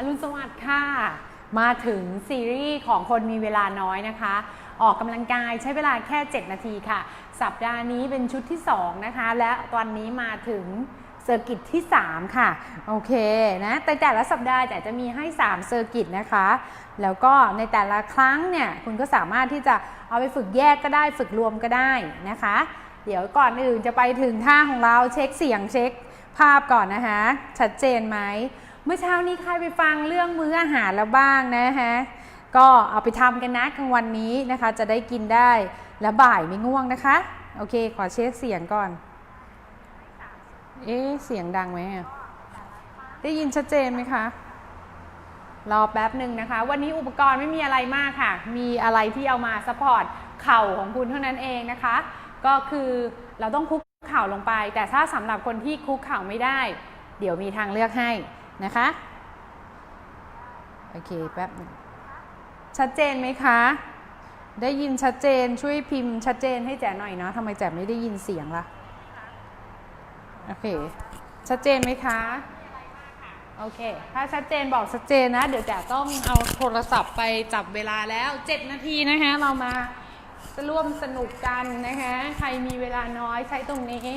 อรุณสวัสดิ์ค่ะ มาถึงซีรีส์ของคนมีเวลาน้อยนะคะ ออกกำลังกายใช้เวลาแค่ 7 นาทีค่ะ สัปดาห์นี้เป็นชุดที่ 2 นะคะ และตอนนี้มาถึงเซอร์กิตที่ 3 ค่ะ โอเคนะแต่แต่ละสัปดาห์แต่จะมีให้ 3 เซอร์กิตนะคะ แล้วก็ในแต่ละครั้งเนี่ย คุณก็สามารถที่จะเอาไปฝึกแยกก็ได้ฝึกรวมก็ได้นะคะ เดี๋ยวก่อนอื่นจะไปถึงท่าของเราเช็คเสียงเช็คภาพก่อนนะคะ ชัดเจนไหม เมื่อเช้านี้ใครไปฟังเรื่องมื้ออาหารแล้วบ้างนะคะก็เอาไปทำกันนะกลางวันนี้นะคะ จะได้กินได้แล้วบ่ายไม่ง่วงนะคะ โอเค ขอเช็คเสียงก่อน เอ๊เสียงดังไหมได้ยินชัดเจนไหมคะรอแป๊บหนึ่งนะคะ วันนี้อุปกรณ์ไม่มีอะไรมากค่ะ มีอะไรที่เอามาซัพพอร์ตเข่าของคุณเท่านั้นเองนะคะ ก็คือเราต้องคุกเข่าลงไป แต่ถ้าสำหรับคนที่คุกเข่าไม่ได้ เดี๋ยวมีทางเลือกให้ นะคะ โอเคแป๊บหนึงชัดเจนไหมคะ ได้ยินชัดเจนช่วยพิมพ์ชัดเจนให้แจ๋หน่อยเนาะทำไมแจ๋ไม่ได้ยินเสียงล่ะ โอเค ชัดเจนไหมคะ โอเค ถ้าชัดเจนบอกชัดเจนนะ เดี๋ยวแจะต้องเอาโทรศัพท์ไปจับเวลาแล้ว 7 นาทีนะคะเรามาร่วมสนุกกันนะคะ ใครมีเวลาน้อยใช้ตรงนี้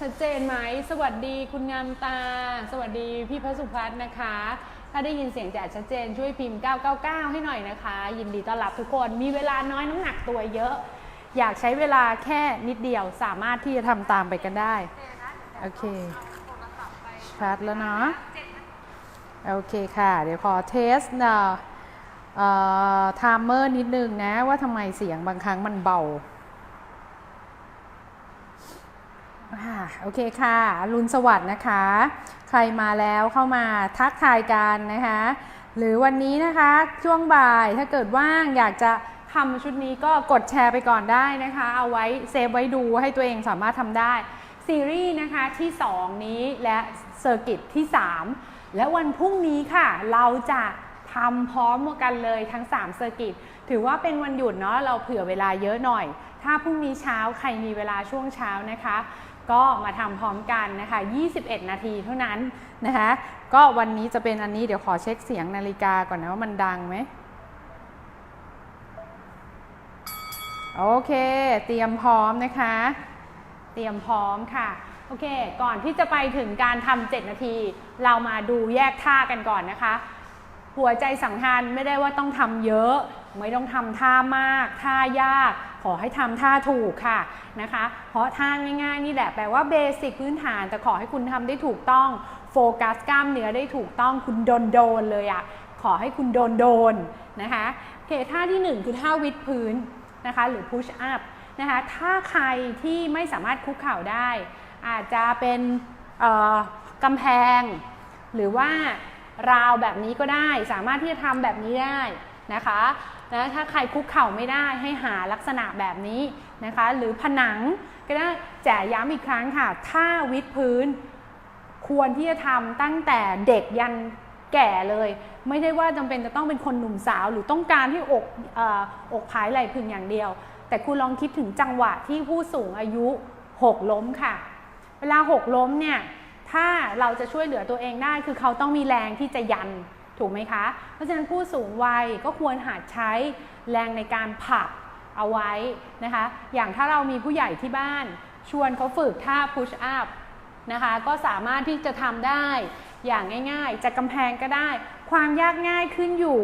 ชัดเจนไหม สวัสดีคุณงามตา สวัสดีพี่พระสุพัฒน์นะคะ ถ้าได้ยินเสียงแจ๋ชัดเจนช่วยพิมพ์ 999 ให้หน่อยนะคะ ยินดีต้อนรับทุกคน มีเวลาน้อยน้ำหนักตัวเยอะ อยากใช้เวลาแค่นิดเดียว สามารถที่จะทำตามไปกันได้ โอเคชัดแล้วเนาะ โอเคค่ะ เดี๋ยวขอเทสเอ่อเอ่อไทม์เมอร์นิดนึงนะว่าทำไมเสียงบางครั้งมันเบาอ่า โอเคค่ะอรุณสวัสดิ์นะคะ ใครมาแล้วเข้ามาทักทายกันนะคะ หรือวันนี้นะคะช่วงบ่ายถ้าเกิดว่างอยากจะทำชุดนี้ก็กดแชร์ไปก่อนได้นะคะ เอาไว้เซฟไว้ดูให้ตัวเองสามารถทำได้ ซีรีส์นะคะที่ 2 นี้และเซอร์กิตที่ 3 และวันพรุ่งนี้ค่ะ เราจะทำพร้อมกันเลยทั้ง 3 เซอร์กิตถือว่าเป็นวันหยุดเนาะเราเผื่อเวลาเยอะหน่อย ถ้าพรุ่งนี้เช้าใครมีเวลาช่วงเช้านะคะ ก็มาทำพร้อมกันนะคะ 21 นาทีเท่านั้นนะคะ ก็วันนี้จะเป็นอันนี้เดี๋ยวขอเช็คเสียงนาฬิกาก่อนนะว่ามันดังไหมโอเค เตรียมพร้อมนะคะ เตรียมพร้อมค่ะ โอเค ก่อนที่จะไปถึงการทำ7นาที เรามาดูแยกท่ากันก่อนนะคะ หัวใจสำคัญไม่ได้ว่าต้องทำเยอะ ไม่ต้องทำท่ามาก ท่ายาก ขอให้ทำท่าถูกค่ะนะคะ เพราะท่าง่ายๆนี่แหละแปลว่าเบสิกพื้นฐาน แต่ขอให้คุณทำได้ถูกต้อง โฟกัสกล้ามเนื้อได้ถูกต้องคุณโดนโดนๆเลยอะ่ะขอให้คุณโดนโดนๆนะคะโอเคท่าที่หนึ่งคือท่าวิดพื้นนะคะ หรือ push up นะคะถ้าใครที่ไม่สามารถคุกเข่าได้ อาจจะเป็นกำแพง หรือว่าราวแบบนี้ก็ได้ สามารถที่จะทำแบบนี้ได้นะคะ นะถ้าใครคุกเข่าไม่ได้ให้หาลักษณะแบบนี้นะคะ หรือผนังก็ได้แจ๋ย้ำอีกครั้งค่ะถ้าวิดพื้น ควรที่จะทำตั้งแต่เด็กยันแก่เลย ไม่ได้ว่าจำเป็นจะต้องเป็นคนหนุ่มสาว หรือต้องการที่อกออกผายไหล่พึงอย่างเดียว แต่คุณลองคิดถึงจังหวะที่ผู้สูงอายุหกล้มค่ะ เวลาหกล้มเนี่ยถ้าเราจะช่วยเหลือตัวเองได้คือเขาต้องมีแรงที่จะยัน ถูกไหมคะ เพราะฉะนั้นผู้สูงวัยก็ควรหัดใช้แรงในการผลักเอาไว้นะคะ อย่างถ้าเรามีผู้ใหญ่ที่บ้าน ชวนเขาฝึกท่า push up นะคะ ก็สามารถที่จะทำได้อย่างง่ายๆ จากกำแพงก็ได้ ความยากง่ายขึ้นอยู่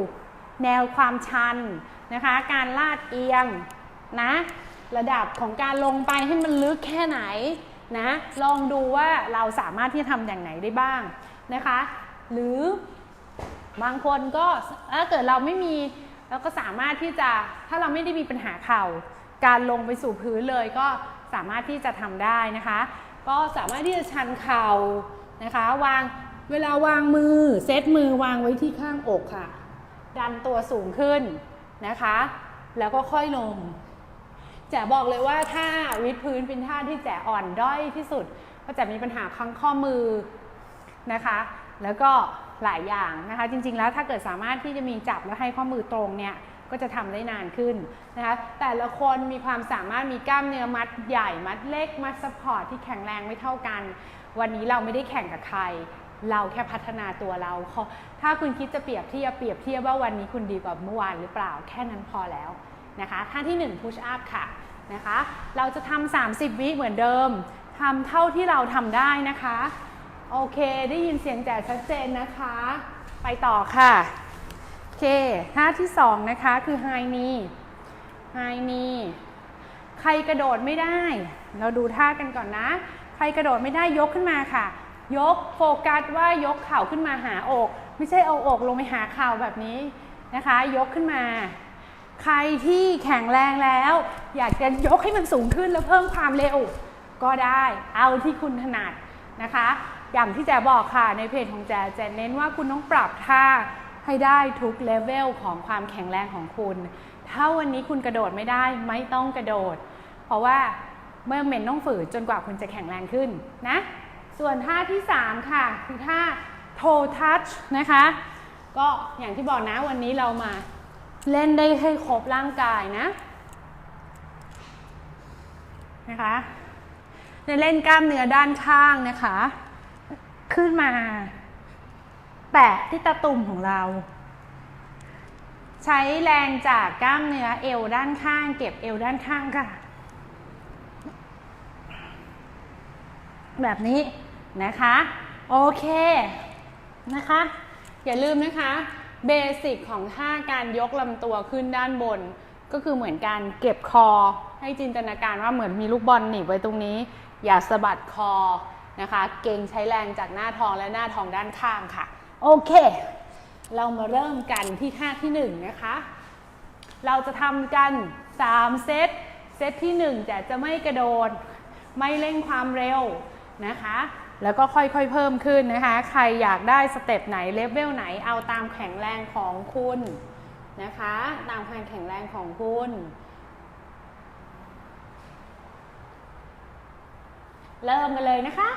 แนวความชันนะคะ การลาดเอียงนะ ระดับของการลงไปให้มันลึกแค่ไหนนะ ลองดูว่าเราสามารถที่จะทำอย่างไหนได้บ้างนะคะ หรือ บางคนก็ถ้าเกิดเราไม่มีเราก็สามารถที่จะถ้าเราไม่ได้มีปัญหาเข่า การลงไปสู่พื้นเลยก็สามารถที่จะทำได้นะคะ ก็สามารถที่จะชันเข่านะคะ วางเวลาวางมือเซตมือวางไว้ที่ข้างอกค่ะ ดันตัวสูงขึ้นนะคะ แล้วก็ค่อยลงแจ๋บอกเลยว่าถ้าวิดพื้นเป็นท่าที่แจ๋อ่อนด้อยที่สุดเพราะแจมีปัญหาข้างข้อมือนะคะ แล้วก็หลายอย่างนะคะ จริง ๆ แล้วถ้าเกิดสามารถที่จะมีจับแล้วให้ข้อมือตรงเนี่ยก็จะทำได้นานขึ้นนะคะ แต่ละคนมีความสามารถมีกล้ามเนื้อมัดใหญ่มัดเล็กมัดสปอร์ตที่แข็งแรงไม่เท่ากัน วันนี้เราไม่ได้แข่งกับใคร เราแค่พัฒนาตัวเราขอถ้าคุณคิดจะเปรียบเทียบเปรียบเทียบว่าวันนี้คุณดีกว่าเมื่อวานหรือเปล่าแค่นั้นพอแล้วนะคะท่าที่1 push up ค่ะนะคะ เราจะทำ30 วิเหมือนเดิมทำเท่าที่เราทำได้นะคะ โอเค ได้ยินเสียงแจ๋ชัดเจนนะคะ ไปต่อค่ะ โอเคท่าที่2นะคะคือ high knee high knee ใครกระโดดไม่ได้ เราดูท่ากันก่อนนะ ใครกระโดดไม่ได้ยกขึ้นมาค่ะ ยกโฟกัสว่ายกเข่าขึ้นมาหาอก ไม่ใช่เอาอกลงไปหาเข่าแบบนี้นะคะ ยกขึ้นมา ใครที่แข็งแรงแล้ว อยากจะยกให้มันสูงขึ้นแล้วเพิ่มความเร็วก็ได้ เอาที่คุณถนัดนะคะ อย่างที่แจบอกค่ะในเพจของแจแจเน้นว่าคุณต้องปรับท่าให้ได้ทุกเลเวลของความแข็งแรงของคุณ ถ้าวันนี้คุณกระโดดไม่ได้ไม่ต้องกระโดด เพราะว่าเมื่อเมนต้องฝืนจนกว่าคุณจะแข็งแรงขึ้นนะ ส่วนท่าที่ 3 ค่ะ คือท่า toe touch นะคะ ก็อย่างที่บอกนะวันนี้เรามาเล่นได้ให้ครบร่างกายนะนะคะจะเล่นกล้ามเนื้อด้านข้างนะคะ ขึ้นมา แตะที่ตะตุ่มของเรา ใช้แรงจากกล้ามเนื้อเอวด้านข้าง เก็บเอวด้านข้างค่ะ แบบนี้นะคะ โอเคนะคะ อย่าลืมนะคะเบสิกของท่าการยกลำตัวขึ้นด้านบน ก็คือเหมือนการเก็บคอ ให้จินตนาการว่าเหมือนมีลูกบอลหนีบไว้ตรงนี้ อย่าสะบัดคอ นะคะ เก่งใช้แรงจากหน้าท้องและหน้าท้องด้านข้างค่ะ โอเค เรามาเริ่มกันที่ท่าที่1นงนะคะ เราจะทำกัน 3 เซต เซตที่ 1 แต่จะไม่กระโดด ไม่เร่งความเร็วนะคะ แล้วก็ค่อยๆเพิ่มขึ้นนะคะ ใครอยากได้สเต็ปไหนเลเวลไหนเอาตามแข็งแรงของคุณนะคะ ตามความแข็งแรงของคุณ เริ่มกันเลยนะคะ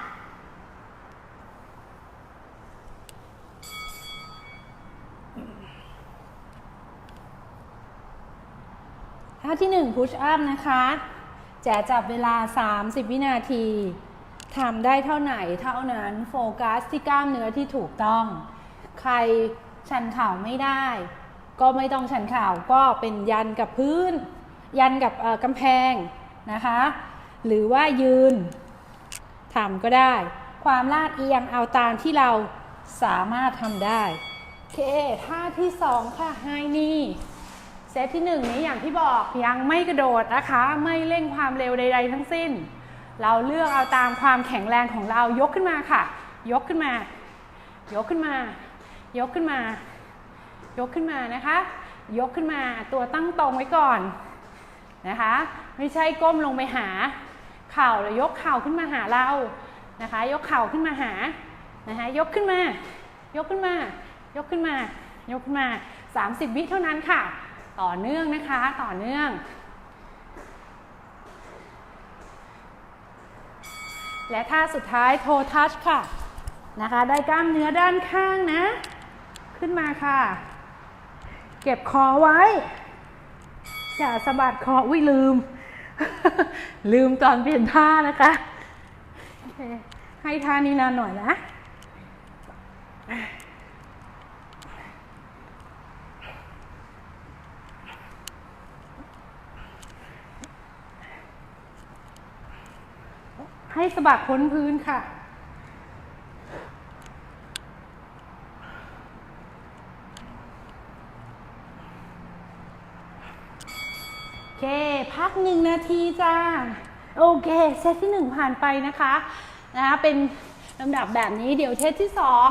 ท่าที่ 1 push up นะคะแจจับเวลา 30 วินาทีทำได้เท่าไหนเท่านั้นโฟกัสที่กล้ามเนื้อที่ถูกต้อง ใครชันเข่าไม่ได้ ก็ไม่ต้องชันเข่าก็เป็นยันกับพื้น ยันกับกำแพงนะคะ หรือว่ายืน ทำก็ได้ ความลาดเอียงเอาตามที่เราสามารถทำได้โอเคท่าที่2ค่ะไฮนี่เซตที่1นี้อย่างที่บอกยังไม่กระโดดนะคะ ไม่เร่งความเร็วใด ๆ ทั้งสิ้น เราเลือกเอาตามความแข็งแรงของเรายกขึ้นมาค่ะ ยกขึ้นมา ยกขึ้นมา ยกขึ้นมา ยกขึ้นมานะคะ ยกขึ้นมาตัวตั้งตรงไว้ก่อนนะคะ ไม่ใช่ก้มลงไปหา เข่าหรือยกเข่าขึ้นมาหาเรานะคะ ยกเข่าขึ้นมาหานะคะยกขึ้นมา ยกขึ้นมา ยกขึ้นมา ยกขึ้นมา 30 วิเท่านั้นค่ะ ต่อเนื่องนะคะ ต่อเนื่อง และท่าสุดท้ายโททัชค่ะนะคะได้กล้ามเนื้อด้านข้างนะ ขึ้นมาค่ะ เก็บคอไว้ อย่าสะบัดคออุ้ยลืม ลืมตอนเปลี่ยนท่านะคะโอเคให้ท่านี้นานหน่อยนะให้สะบัดพ้นพื้นค่ะ เคพักหนึ่งนาทีจ้า โอเค เซตที่หนึ่งผ่านไปนะคะนะคะเป็นลำดับแบบนี้เดี๋ยวเซตที่สอง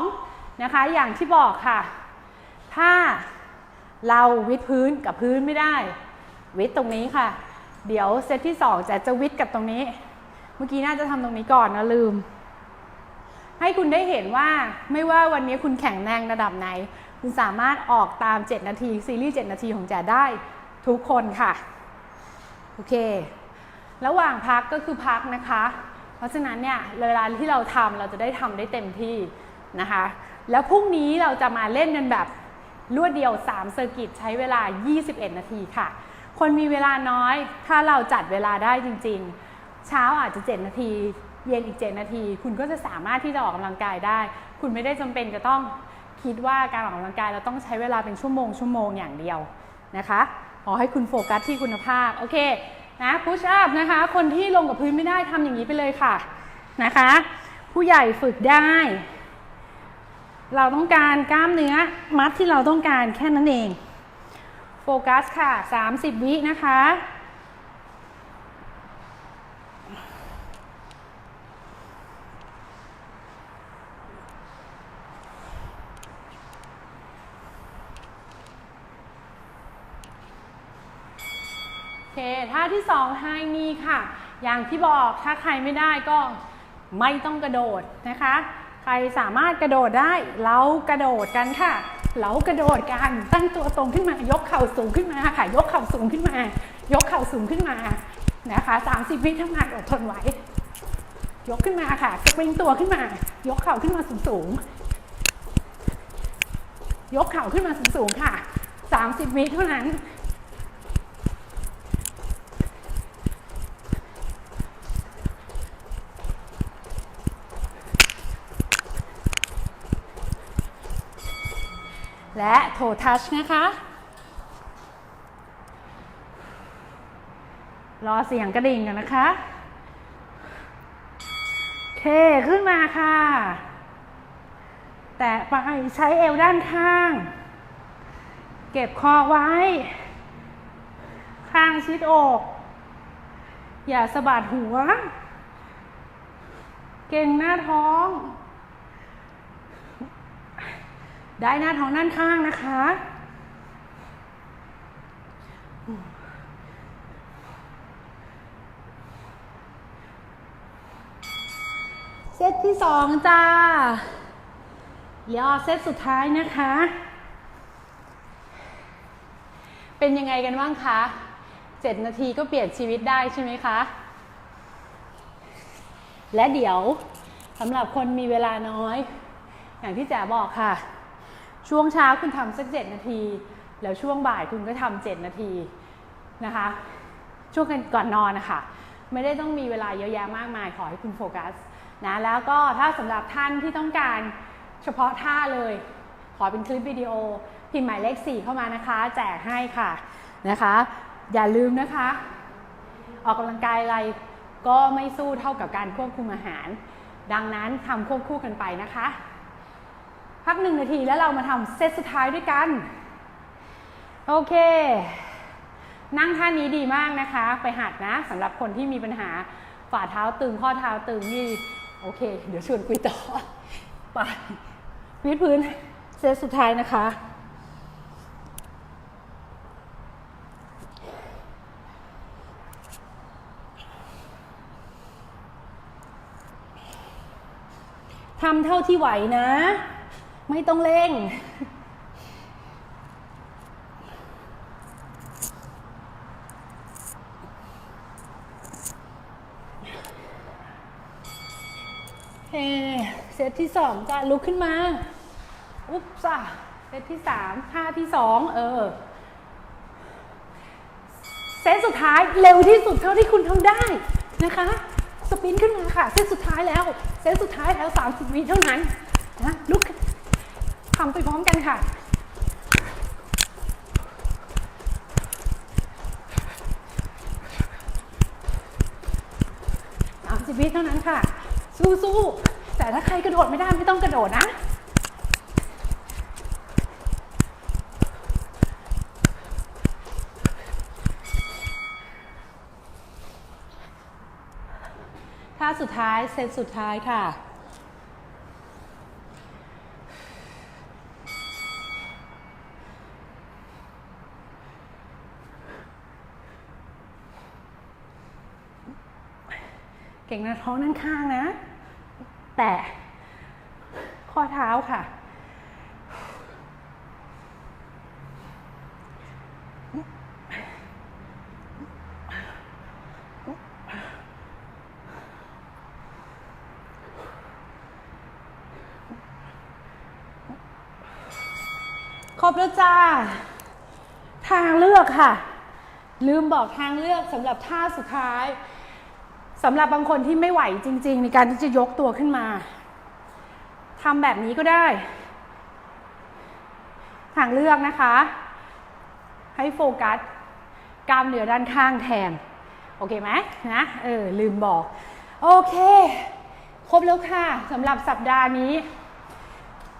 นะคะ อย่างที่บอกค่ะ ถ้าเราวิดพื้นกับพื้นไม่ได้ วิดตรงนี้ค่ะ เดี๋ยวเซตที่สองจะจะวิดกับตรงนี้ เมื่อกี้น่าจะทำตรงนี้ก่อนนะลืม ให้คุณได้เห็นว่าไม่ว่าวันนี้คุณแข็งแรงระดับไหน คุณสามารถออกตาม 7 นาที ซีรีส์ 7 นาทีของแจได้ทุกคนค่ะ โอเค ระหว่างพักก็คือพักนะคะ เพราะฉะนั้นเนี่ยเวลาที่เราทำเราจะได้ทำได้เต็มที่นะคะ แล้วพรุ่งนี้เราจะมาเล่นกันแบบรวดเดียว3เซอร์กิตใช้เวลา 21 นาทีค่ะ คนมีเวลาน้อย ถ้าเราจัดเวลาได้จริง ๆ เช้าอาจจะ 7 นาที เย็นอีก 7 นาที คุณก็จะสามารถที่จะออกกำลังกายได้ คุณไม่ได้จำเป็นจะต้องคิดว่าการออกกำลังกายเราต้องใช้เวลาเป็นชั่วโมงชั่วโมงอย่างเดียว นะคะขอให้คุณโฟกัสที่คุณภาพ โอเคนะพุชอัพนะคะ คนที่ลงกับพื้นไม่ได้ทำอย่างนี้ไปเลยค่ะนะคะ ผู้ใหญ่ฝึกได้ เราต้องการกล้ามเนื้อมัดที่เราต้องการแค่นั้นเอง โฟกัสค่ะ 30 วินะคะ เคท่าที่2ไฮนีค่ะ อย่างที่บอกถ้าใครไม่ได้ก็ไม่ต้องกระโดดนะคะ ใครสามารถกระโดดได้เรากระโดดกันค่ะ เรากระโดดกันตั้งตัวตรงขึ้นมายกเข่าสูงขึ้นมาค่ะ ยกเข่าสูงขึ้นมา ยกเข่าสูงขึ้นมานะคะ30วิทำงานอดทนไว้ยกขึ้นมาค่ะสปริงตัวขึ้นมา ยกเข่าขึ้นมาสูงสูงยกเข่าขึ้นมาสูงสูงค่ะ 30วิเท่านั้น และโททัชนะคะ รอเสียงกระดิ่งกันนะคะ เคขึ้นมาค่ะ แตะไปใช้เอวด้านข้าง เก็บคอไว้ ข้างชิดอก อย่าสะบัดหัว เก่งหน้าท้อง ได้หน้าท้องด้านข้างนะคะ เซตที่สองจ้า ย่อเซตสุดท้ายนะคะ เป็นยังไงกันบ้างคะ7นาทีก็เปลี่ยนชีวิตได้ใช่ไหมคะ และเดี๋ยวสำหรับคนมีเวลาน้อย อย่างที่แจ๋บอกค่ะ ช่วงเช้าคุณทำสักเจ็ดนาที แล้วช่วงบ่ายคุณก็ทำเจ็ดนาทีนะคะ ช่วงก่อนนอนนะคะ ไม่ได้ต้องมีเวลาเยอะแยะมากมายขอให้คุณโฟกัสนะแล้วก็ถ้าสำหรับท่านที่ต้องการเฉพาะท่าเลย ขอเป็นคลิปวิดีโอ พิมพ์หมายเลข 4 เข้ามานะคะ แจกให้ค่ะนะคะ อย่าลืมนะคะ ออกกำลังกายอะไรก็ไม่สู้เท่ากับการควบคุมอาหาร ดังนั้นทำควบคู่กันไปนะคะ พักหนึ่งนาทีแล้วเรามาทำเซตสุดท้ายด้วยกัน โอเค นั่งท่านี้ดีมากนะคะ ไปหัดนะสำหรับคนที่มีปัญหาฝ่าเท้าตึงข้อเท้าตึงนี่โอเค เดี๋ยวชวนคุยต่อไปวิดพื้นเซตสุดท้ายนะคะทำเท่าที่ไหวนะ ไม่ต้องเร่ง เฮเซตที่สองจะลุกขึ้นมา อุ๊บจ้ะเซตที่สามท่าที่สองเออ เซตสุดท้ายเร็วที่สุดเท่าที่คุณทำได้นะคะ สปินขึ้นมาค่ะ เซตสุดท้ายแล้ว เซตสุดท้ายแล้ว 30วิเท่านั้นนะลุก ทำไปพร้อมกันค่ะ สามสิบวิเท่านั้นค่ะ สู้ๆ แต่ถ้าใครกระโดดไม่ได้ไม่ต้องกระโดดนะท่าสุดท้ายเซตสุดท้ายค่ะ เก่งนะท้องด้านข้างนะ แต่ข้อเท้าค่ะ ครบแล้วจ้า ทางเลือกค่ะ ลืมบอกทางเลือกสำหรับท่าสุดท้าย สำหรับบางคนที่ไม่ไหวจริง ๆ ในการที่จะยกตัวขึ้นมาทำแบบนี้ก็ได้ ทางเลือกนะคะ ให้โฟกัสกล้ามเนื้อด้านข้างแทน โอเคไหมนะเออลืมบอก โอเค ครบแล้วค่ะสำหรับสัปดาห์นี้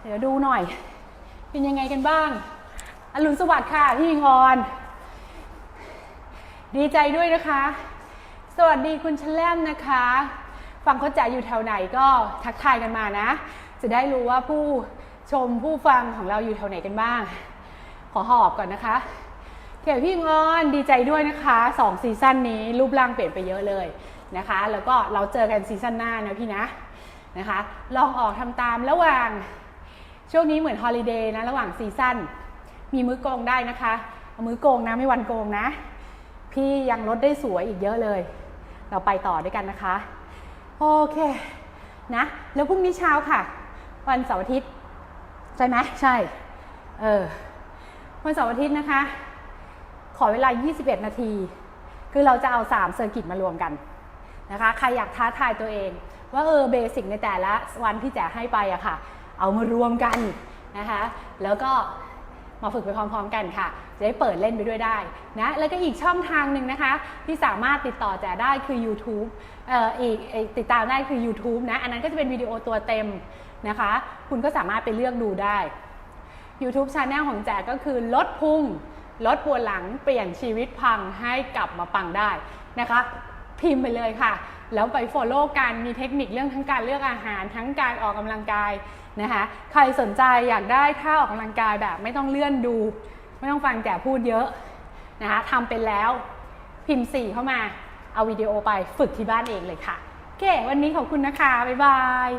เดี๋ยวดูหน่อย เป็นยังไงกันบ้าง อรุณสวัสดิ์ค่ะพี่ยิงออน ดีใจด้วยนะคะ สวัสดีคุณชแลมนะคะ ฟังเขาจ๋าอยู่แถวไหนก็ทักทายกันมานะ จะได้รู้ว่าผู้ชมผู้ฟังของเราอยู่แถวไหนกันบ้าง ขอหอบก่อนนะคะเขียวพี่งอนดีใจด้วยนะคะสองซีซั่นนี้รูปร่างเปลี่ยนไปเยอะเลยนะคะ แล้วก็เราเจอกันซีซั่นหน้านะพี่นะนะคะ ลองออกทำตามระหว่างช่วงนี้เหมือนฮอลิเดย์นะระหว่างซีซั่นมีมื้อโกงได้นะคะ มื้อโกงนะไม่วันโกงนะ พี่ยังลดได้สวยอีกเยอะเลย เราไปต่อด้วยกันนะคะ โอเคนะ แล้วพรุ่งนี้เช้าค่ะ วันเสาร์อาทิตย์ ใช่ไหมใช่ เออ วันเสาร์อาทิตย์นะคะ ขอเวลา 21 นาที คือเราจะเอา 3 เซอร์กิตมารวมกันนะคะ ใครอยากท้าทายตัวเอง ว่าเออเบสิกในแต่ละวันที่จะให้ไปอะค่ะ เอามารวมกันนะคะ แล้วก็ มาฝึกไปพร้อมๆกันค่ะ จะได้เปิดเล่นไปด้วยได้นะ แล้วก็อีกช่องทางหนึ่งนะคะ ที่สามารถติดต่อแจได้คือ YouTube เอ่ออีกอีกติดตามได้คือ YouTube นะ อันนั้นก็จะเป็นวิดีโอตัวเต็มนะคะ คุณก็สามารถไปเลือกดูได้ YouTube Channel ของแจก็คือลดพุงลดปวดหลังเปลี่ยนชีวิตพังให้กลับมาปังได้นะคะ พิมพ์ไปเลยค่ะ แล้วไป Follow กันมีเทคนิคเรื่องทั้งการเลือกอาหารทั้งการออกกำลังกายนะคะ ใครสนใจอยากได้ท่าออกกำลังกายแบบไม่ต้องเลื่อนดู ไม่ต้องฟังแต่พูดเยอะนะคะทำเป็นแล้วพิมพ์สี่เข้ามา เอาวิดีโอไปฝึกที่บ้านเองเลยค่ะโอเค วันนี้ขอบคุณนะคะ บ๊ายบาย